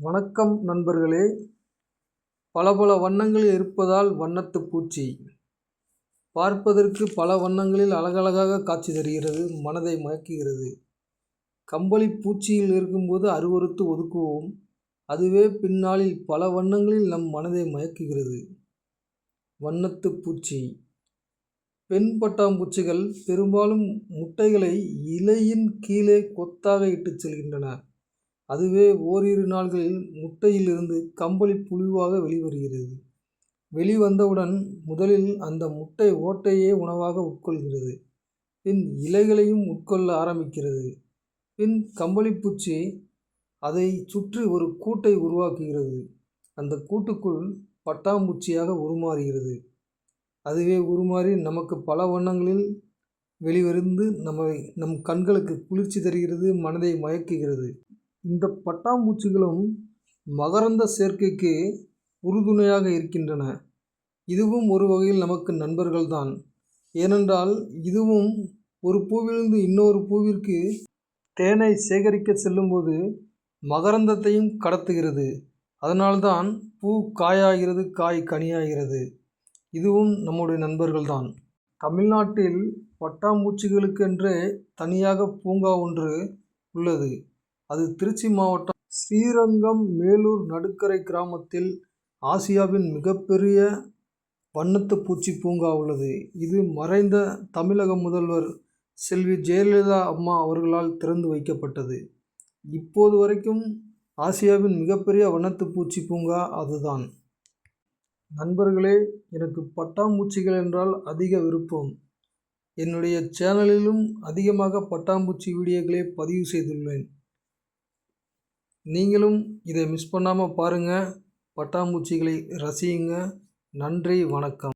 வணக்கம் நண்பர்களே. பல பல வண்ணங்கள் இருப்பதால் வண்ணத்து பூச்சி. பார்ப்பதற்கு பல வண்ணங்களில் அழகழகாக காட்சி தருகிறது மனதை மயக்குகிறது. கம்பளி பூச்சியில் இருக்கும்போது அருவருத்து ஒதுக்குவோம். அதுவே பின்னாளில் பல வண்ணங்களில் நம் மனதை மயக்குகிறது. வண்ணத்து பூச்சி. பெண் பட்டாம்பூச்சிகள் பெரும்பாலும் முட்டைகளை இலையின் கீழே கொத்தாக இட்டுச் செல்கின்றன. அதுவே ஓரிரு நாள்களில் முட்டையிலிருந்து கம்பளி புழுவாக வெளிவருகிறது. வெளிவந்தவுடன் முதலில் அந்த முட்டை ஓட்டையே உணவாக உட்கொள்கிறது. பின் இலைகளையும் உட்கொள்ள ஆரம்பிக்கிறது. பின் கம்பளிப்பூச்சி அதை சுற்றி ஒரு கூட்டை உருவாக்குகிறது. அந்த கூட்டுக்குள் பட்டாம்பூச்சியாக உருமாறுகிறது. அதுவே உருமாறி நமக்கு பல வண்ணங்களில் வெளிவருந்து நம்மை நம் கண்களுக்கு குளிர்ச்சி தருகிறது மனதை மயக்குகிறது. இந்த பட்டாம்பூச்சிகளும் மகரந்த சேர்க்கைக்கு உறுதுணையாக இருக்கின்றன. இதுவும் ஒரு வகையில் நமக்கு நண்பர்கள்தான். ஏனென்றால் இதுவும் ஒரு பூவிலிருந்து இன்னொரு பூவிற்கு தேனை சேகரிக்க செல்லும்போது மகரந்தத்தையும் கடத்துகிறது. அதனால்தான் பூ காயாகிறது காய் கனியாகிறது. இதுவும் நம்முடைய நண்பர்கள்தான். தமிழ்நாட்டில் பட்டாம்பூச்சிகளுக்கென்றே தனியாக பூங்கா ஒன்று உள்ளது. அது திருச்சி மாவட்டம் ஸ்ரீரங்கம் மேலூர் நடுக்கரை கிராமத்தில் ஆசியாவின் மிகப்பெரிய வண்ணத்து பூச்சி பூங்கா உள்ளது. இது மறைந்த தமிழக முதல்வர் செல்வி ஜெயலலிதா அம்மா அவர்களால் திறந்து வைக்கப்பட்டது. இப்போது வரைக்கும் ஆசியாவின் மிகப்பெரிய வண்ணத்து பூச்சி பூங்கா அதுதான். நண்பர்களே எனக்கு பட்டாம்பூச்சிகள் என்றால் அதிக விருப்பம். என்னுடைய சேனலிலும் அதிகமாக பட்டாம்பூச்சி வீடியோக்களை பதிவு செய்துள்ளேன். நீங்களும் இதை மிஸ் பண்ணாமல் பாருங்கள் பட்டாம்பூச்சிகளை ரசியுங்க. நன்றி வணக்கம்.